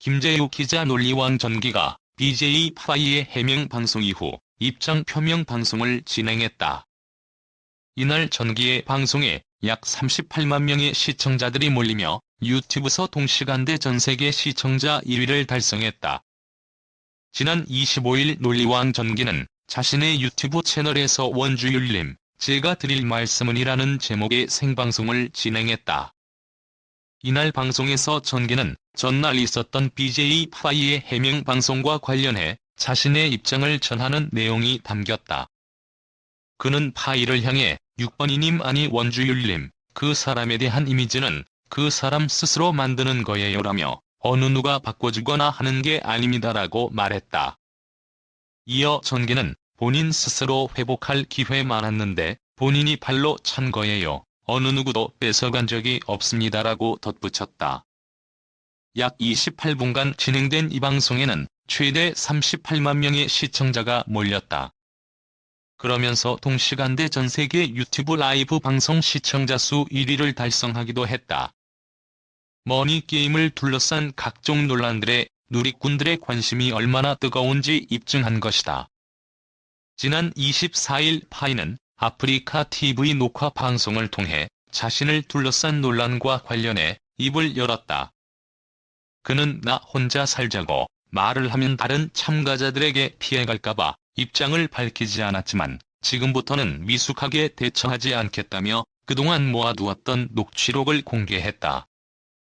김재유 기자 논리왕 전기가 BJ 파이의 해명 방송 이후 입장 표명 방송을 진행했다. 이날 전기의 방송에 약 38만 명의 시청자들이 몰리며 유튜브서 동시간대 전세계 시청자 1위를 달성했다. 지난 25일 논리왕 전기는 자신의 유튜브 채널에서 원주율님, 제가 드릴 말씀은 이라는 제목의 생방송을 진행했다. 이날 방송에서 전기는 전날 있었던 BJ 파이의 해명 방송과 관련해 자신의 입장을 전하는 내용이 담겼다. 그는 파이를 향해 6번이님 아니 원주율님, 그 사람에 대한 이미지는 그 사람 스스로 만드는 거예요라며 어느 누가 바꿔주거나 하는 게 아닙니다라고 말했다. 이어 전기는 본인 스스로 회복할 기회 많았는데 본인이 발로 찬 거예요. 어느 누구도 뺏어간 적이 없습니다라고 덧붙였다. 약 28분간 진행된 이 방송에는 최대 38만 명의 시청자가 몰렸다. 그러면서 동시간대 전세계 유튜브 라이브 방송 시청자 수 1위를 달성하기도 했다. 머니게임을 둘러싼 각종 논란들에 누리꾼들의 관심이 얼마나 뜨거운지 입증한 것이다. 지난 24일 파이는 아프리카 TV 녹화 방송을 통해 자신을 둘러싼 논란과 관련해 입을 열었다. 그는 나 혼자 살자고 말을 하면 다른 참가자들에게 피해갈까봐 입장을 밝히지 않았지만 지금부터는 미숙하게 대처하지 않겠다며 그동안 모아두었던 녹취록을 공개했다.